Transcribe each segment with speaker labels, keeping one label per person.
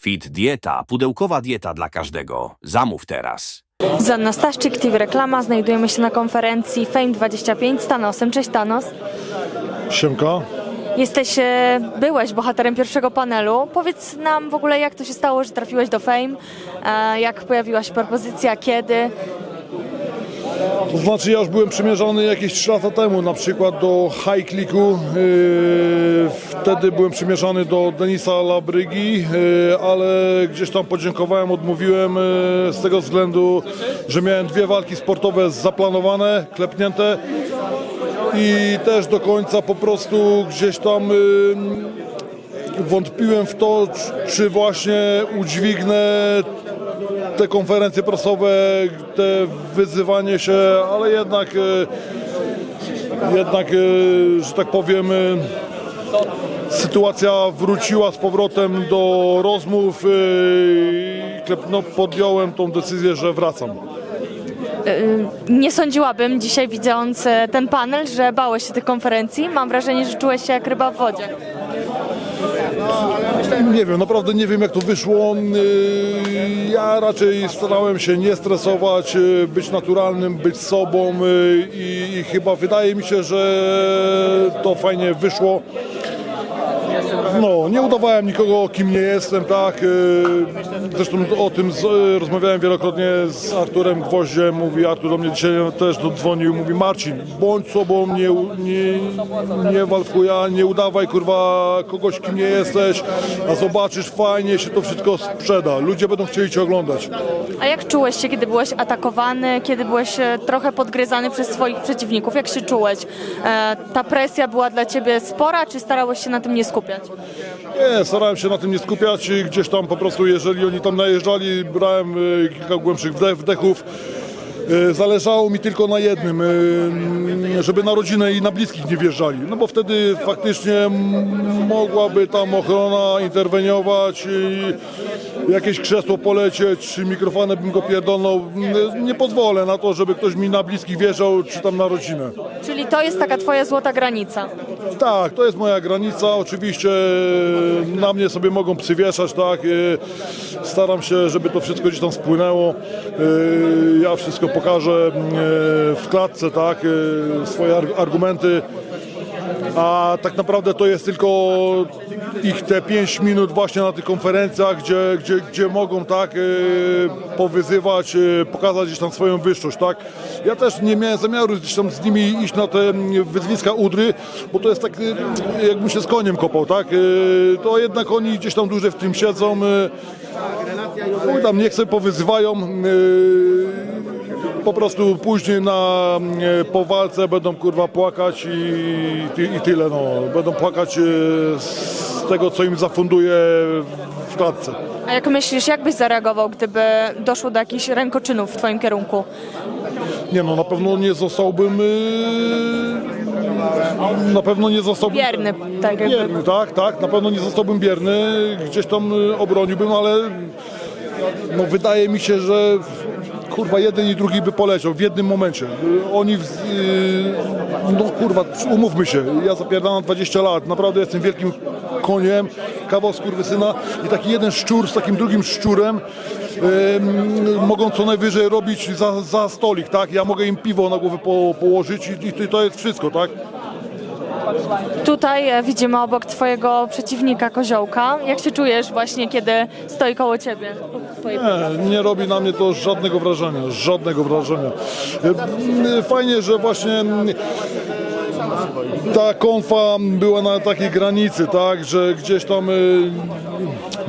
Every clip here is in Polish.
Speaker 1: Fit Dieta, pudełkowa dieta dla każdego. Zamów teraz.
Speaker 2: Zanna Staszczyk, TV Reklama. Znajdujemy się na konferencji Fame 25 z Thanosem. Cześć Thanos.
Speaker 3: Siemka.
Speaker 2: Jesteś, e, byłeś bohaterem pierwszego panelu. Powiedz nam w ogóle, jak to się stało, że trafiłeś do Fame, e, jak pojawiła się propozycja, kiedy.
Speaker 3: To znaczy ja już byłem przymierzony jakieś 3 lata temu na przykład do High Clicku. Yy, wtedy byłem przymierzany do Denisa Labrygi, yy, ale gdzieś tam podziękowałem, odmówiłem yy, z tego względu, że miałem dwie walki sportowe zaplanowane, klepnięte i też do końca po prostu gdzieś tam wątpiłem w to, czy właśnie udźwignę te konferencje prasowe, te wyzywanie się, ale jednak, e, jednak, e, że tak powiem, e, sytuacja wróciła z powrotem do rozmów no, podjąłem tą decyzję, że wracam.
Speaker 2: Nie sądziłabym dzisiaj widząc ten panel, że bałeś się tych konferencji. Mam wrażenie, że czułeś się jak ryba w wodzie.
Speaker 3: Nie wiem, naprawdę nie wiem jak to wyszło. Yy, Ja raczej starałem się nie stresować, yy, być naturalnym, być sobą yy, i, i chyba wydaje mi się, że to fajnie wyszło. No, nie udawałem nikogo, kim nie jestem, tak. Zresztą o tym z, yy, rozmawiałem wielokrotnie z Arturem Gwoździem. Mówi Artur do mnie dzisiaj też dzwonił. Mówi Marcin, bądź sobą, nie, nie, nie wal w chuja, nie udawaj kurwa kogoś, kim nie jesteś, a zobaczysz, fajnie się to wszystko sprzeda. Ludzie będą chcieli cię oglądać.
Speaker 2: A jak czułeś się, kiedy byłeś atakowany, kiedy byłeś e, trochę podgryzany przez swoich przeciwników? Jak się czułeś? E, ta presja była dla ciebie spora, czy starałeś się na tym nie skupiać?
Speaker 3: Nie, starałem się na tym nie skupiać i gdzieś tam po prostu, jeżeli oni tam najeżdżali, brałem y, kilka głębszych wdech, wdechów. Y, Zależało mi tylko na jednym, y, żeby na rodzinę i na bliskich nie wjeżdżali. No bo wtedy faktycznie mogłaby tam ochrona interweniować i jakieś krzesło polecieć, mikrofonem bym go pierdolnął. Nie pozwolę na to, żeby ktoś mi na bliskich wjeżdżał, czy tam na rodzinę.
Speaker 2: Czyli to jest taka twoja złota granica.
Speaker 3: Tak, to jest moja granica. Oczywiście e, na mnie sobie mogą psy wieszać, tak. e, Staram się, żeby to wszystko gdzieś tam spłynęło. E, Ja wszystko pokażę e, w klatce, tak, swoje ar- argumenty. A tak naprawdę to jest tylko ich te 5 minut właśnie na tych konferencjach, gdzie, gdzie, gdzie mogą tak e, powyzywać, e, pokazać gdzieś tam swoją wyższość, tak. Ja też nie miałem zamiaru gdzieś tam z nimi iść na te mm, wyzwiska udry, bo to jest tak e, jakbym się z koniem kopał, tak. To jednak oni gdzieś tam dłużej w tym siedzą. Chuj tam niech sobie powyzywają. Po prostu później na, e, po walce będą kurwa płakać i, ty- i tyle no. Będą płakać e, z tego co im zafunduje w klatce.
Speaker 2: A jak myślisz, jak byś zareagował, gdyby doszło do jakichś rękoczynów w twoim kierunku?
Speaker 3: Nie no, na pewno nie zostałbym e, na pewno nie zostałbym
Speaker 2: Bierny, tak jakby.
Speaker 3: bierny, tak, tak, na pewno nie zostałbym bierny, gdzieś tam obroniłbym, ale no wydaje mi się, że kurwa jeden i drugi by poleciał w jednym momencie. Oni, w- e, no kurwa, umówmy się, ja zapierdalam 20 lat, naprawdę jestem wielkim koniem, kawał skurwysyna i taki jeden szczur z takim drugim szczurem em, mogą co najwyżej robić za, za stolik, tak? Ja mogę im piwo na głowę po, położyć i, i to jest wszystko, tak?
Speaker 2: Tutaj e, widzimy obok twojego przeciwnika koziołka. Jak się czujesz właśnie, kiedy stoi koło ciebie?
Speaker 3: Nie, nie robi na mnie to żadnego wrażenia, żadnego wrażenia. E, Fajnie, że właśnie ta konfa była na takiej granicy, tak, że gdzieś tam e,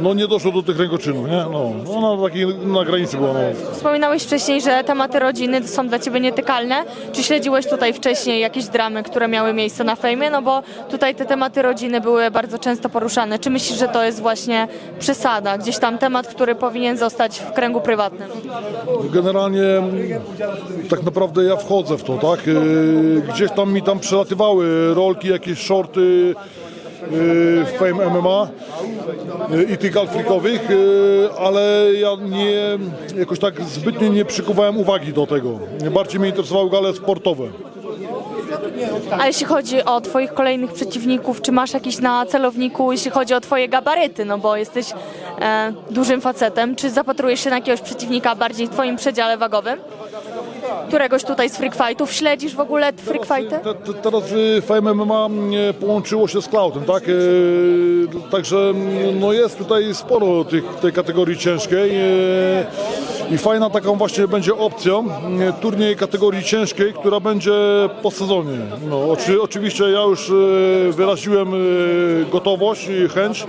Speaker 3: no nie doszło do tych rękoczynów, nie? No, no na takiej na granicy była. No.
Speaker 2: Wspominałeś wcześniej, że tematy rodziny są dla ciebie nietykalne. Czy śledziłeś tutaj wcześniej jakieś dramy, które miały miejsce na fejmie? No bo tutaj te tematy rodziny były bardzo często poruszane. Czy myślisz, że to jest właśnie przesada? Gdzieś tam temat, który powinien zostać w kręgu prywatnym?
Speaker 3: Generalnie tak naprawdę ja wchodzę w to, tak? E, Gdzieś tam mi tam przelatywały rolki, jakieś shorty w Fame MMA e, i tych galfrikowych, e, ale ja nie, jakoś tak zbytnio nie przykuwałem uwagi do tego. Bardziej mnie interesowały gale sportowe.
Speaker 2: A jeśli chodzi o twoich kolejnych przeciwników, czy masz jakiś na celowniku, jeśli chodzi o twoje gabaryty, no bo jesteś e, dużym facetem, czy zapatrujesz się na jakiegoś przeciwnika bardziej w twoim przedziale wagowym? Któregoś tutaj z freak fightów? Śledzisz w ogóle freak fighty?
Speaker 3: Te, te, teraz y, Fame MMA mm, połączyło się z Cloudem, tak? Y, Także mm, no jest tutaj sporo tych, tej kategorii ciężkiej y, i fajna taką właśnie będzie opcją y, turniej kategorii ciężkiej, która będzie po sezonie. No, oczy, oczywiście ja już wyraziłem gotowość i chęć,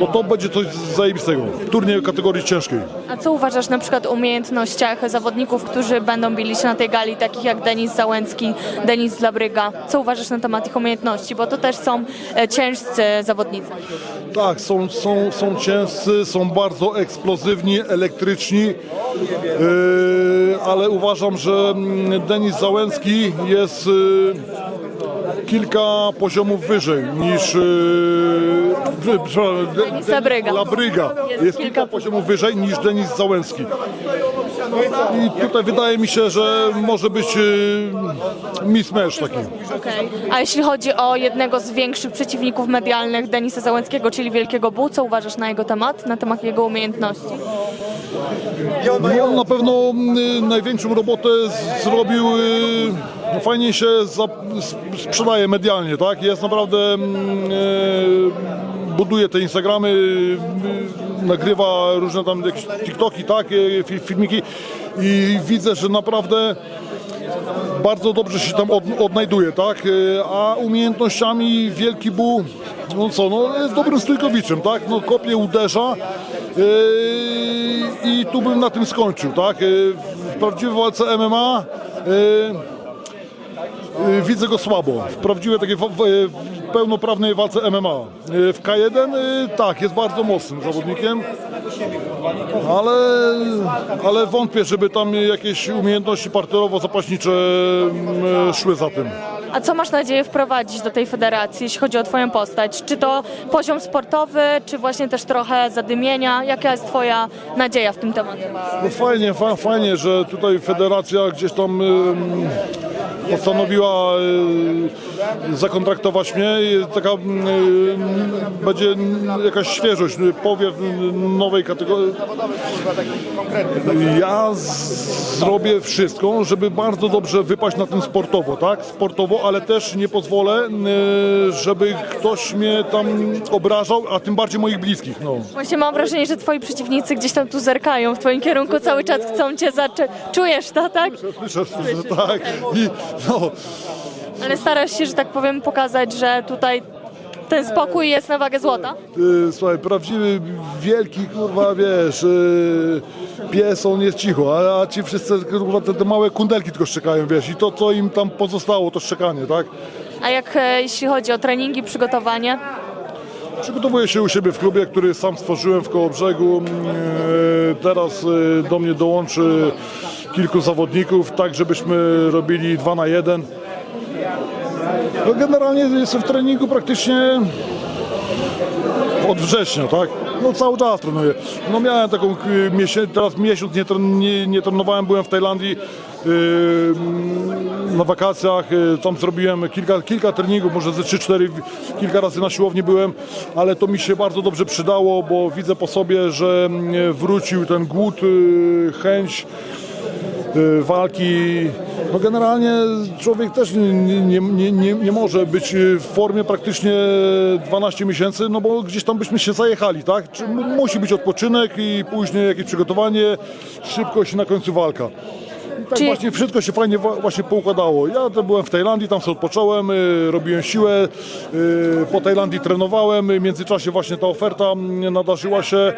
Speaker 3: bo to będzie coś zajebistego. Turniej kategorii ciężkiej.
Speaker 2: A co uważasz na przykład o umiejętnościach zawodników, którzy będą bili się na tej gali, takich jak Denis Załęcki, Denis Labryga? Co uważasz na temat ich umiejętności? Bo to też są e, ciężcy zawodnicy.
Speaker 3: Tak, są, są, są ciężcy, są bardzo eksplozywni, elektryczni, yy, ale uważam, że mm, Denis Załęcki jest yy, kilka poziomów wyżej niż De-
Speaker 2: Denis Labryga.
Speaker 3: Labryga.
Speaker 2: Jest
Speaker 3: Jest
Speaker 2: kilka
Speaker 3: poziomów wyżej niż Denis Załęcki. I tutaj wydaje mi się, że może być yy, mismatch taki.
Speaker 2: Okej. A jeśli chodzi o jednego z większych przeciwników medialnych Denisa Załęckiego, czyli Wielkiego Bu, co uważasz na jego temat, na temat jego umiejętności?
Speaker 3: No, on na pewno y, największą robotę zrobił. Fajnie się sprzedaje medialnie, tak? Jest naprawdę. mm, Y, buduje te Instagramy, y, nagrywa różne tam jakieś TikToki, tak? Fi- filmiki i widzę, że naprawdę bardzo dobrze się tam od, odnajduje, tak? Y, A umiejętnościami Wielki Bu, no co, no jest dobrym stójkowiczem, tak? No kopie, uderza yy, i tu bym na tym skończył, tak? Yy, W prawdziwej walce MMA widzę go słabo. W prawdziwej takiej w- yy, pełnoprawnej walce MMA. Yy, W K1 yy, tak, jest bardzo mocnym zawodnikiem. Ale, ale wątpię, żeby tam jakieś umiejętności parterowo-zapaśnicze mm, szły za tym.
Speaker 2: A co masz nadzieję wprowadzić do tej federacji, jeśli chodzi o twoją postać? Czy to poziom sportowy, czy właśnie też trochę zadymienia? Jaka jest twoja nadzieja w tym temacie?
Speaker 3: No fajnie, fa, fajnie, że tutaj federacja gdzieś tam ym, postanowiła y, zakontraktować mnie taka ym, będzie jakaś świeżość, y, powiew y, nowej kategorii. Ja zrobię wszystko, żeby bardzo dobrze wypaść na tym sportowo, tak? Sportowo, ale też nie pozwolę, y, żeby ktoś mnie tam obrażał, a tym bardziej moich bliskich. No.
Speaker 2: Właśnie mam wrażenie, że twoi przeciwnicy gdzieś tam tu zerkają w twoim kierunku, cały czas chcą cię zacząć. Czujesz to, tak?
Speaker 3: Słyszę, słyszę, tak. I, no,
Speaker 2: Ale starasz się, że tak powiem, pokazać, że tutaj ten spokój jest na wagę złota?
Speaker 3: słuchaj, prawdziwy, wielki, kurwa, wiesz, y, pies, on jest cicho, a, a ci wszyscy, kurwa, te, te małe kundelki tylko szczekają, wiesz, i to, co im tam pozostało, to szczekanie, tak?
Speaker 2: A jak e, jeśli chodzi o treningi, przygotowanie?
Speaker 3: Przygotowuję się u siebie w klubie, który sam stworzyłem w Kołobrzegu. Y, Teraz y, do mnie dołączy kilku zawodników, tak żebyśmy robili dwa na jeden. No generalnie jestem w treningu praktycznie od września, tak? No cały czas trenuję. No miałem taką y, miesię- teraz miesiąc nie, tren- nie, nie trenowałem, byłem w Tajlandii y, na wakacjach, y, tam zrobiłem kilka, kilka treningów, może ze 3-4, kilka razy na siłowni byłem, ale to mi się bardzo dobrze przydało, bo widzę po sobie, że mm, wrócił ten głód, y, chęć walki. No generalnie człowiek też nie, nie, nie, nie, nie może być y, w formie praktycznie 12 miesięcy, no bo gdzieś tam byśmy się zajechali, tak? Czy mu- musi być odpoczynek i później jakieś przygotowanie, szybkość i na końcu walka. Tak
Speaker 2: Czy-
Speaker 3: właśnie wszystko się fajnie właśnie poukładało. Ja to byłem w Tajlandii, tam sobie odpocząłem, y, robiłem siłę, y, po Tajlandii trenowałem, y, w międzyczasie właśnie ta oferta mm, nadarzyła się.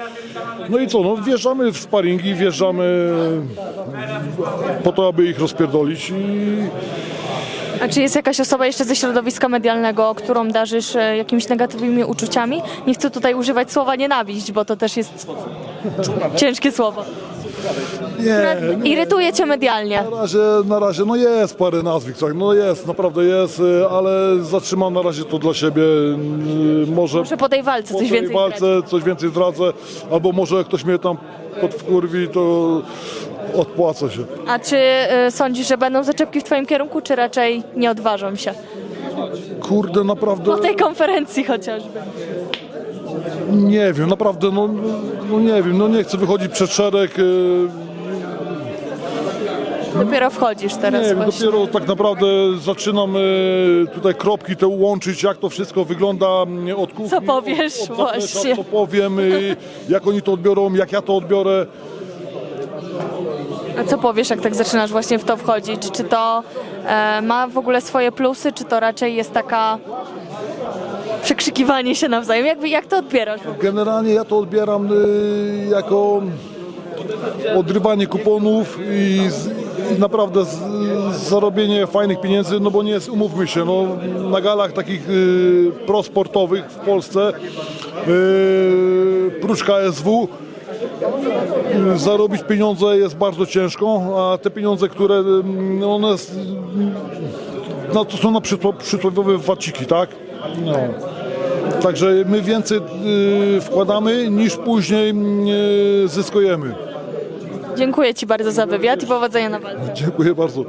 Speaker 3: No i co, no wjeżdżamy w sparingi, wjeżdżamy po to, aby ich rozpierdolić i
Speaker 2: A czy jest jakaś osoba jeszcze ze środowiska medialnego, którą darzysz e, jakimiś negatywnymi uczuciami? Nie chcę tutaj używać słowa nienawiść, bo to też jest ciężkie słowo.
Speaker 3: Nie,
Speaker 2: Irytuje cię medialnie.
Speaker 3: Na razie, na razie, no jest parę nazwisk, tak, no jest, naprawdę jest, y, ale zatrzymam na razie to dla siebie. y, Może
Speaker 2: Może po tej walce
Speaker 3: po
Speaker 2: coś
Speaker 3: tej
Speaker 2: więcej
Speaker 3: walce coś więcej zdradzę, albo może jak ktoś mnie tam podwkurwi, to, Odpłaca się.
Speaker 2: A czy y, sądzisz, że będą zaczepki w twoim kierunku, czy raczej nie odważą się?
Speaker 3: Kurde, naprawdę
Speaker 2: Po tej konferencji chociażby.
Speaker 3: Nie wiem, naprawdę, no, no nie wiem, no nie chcę wychodzić przed szereg. e,
Speaker 2: Dopiero wchodzisz teraz
Speaker 3: Nie
Speaker 2: właśnie.
Speaker 3: dopiero tak naprawdę zaczynam e, tutaj kropki te łączyć, jak to wszystko wygląda mm, od kuchni.
Speaker 2: Co powiesz?
Speaker 3: od, od zaplecza,
Speaker 2: Właśnie.
Speaker 3: Co powiem, e, jak oni to odbiorą, jak ja to odbiorę.
Speaker 2: A co powiesz, jak tak zaczynasz właśnie w to wchodzić? Czy to e, ma w ogóle swoje plusy, czy to raczej jest taka przekrzykiwanie się nawzajem? Jak, jak to odbierasz?
Speaker 3: Generalnie ja to odbieram y, jako odrywanie kuponów i, z, i naprawdę z, zarobienie fajnych pieniędzy, no bo nie jest, umówmy się, no, na galach takich y, prosportowych w Polsce y, prócz KSW y, zarobić pieniądze jest bardzo ciężko, a te pieniądze, które y, one s- no, to są na przysło- przysłowiowe waciki, tak? No. Także my więcej y, wkładamy niż później y, zyskujemy.
Speaker 2: Dziękuję Ci bardzo za wywiad i powodzenia na walce.
Speaker 3: Dziękuję bardzo.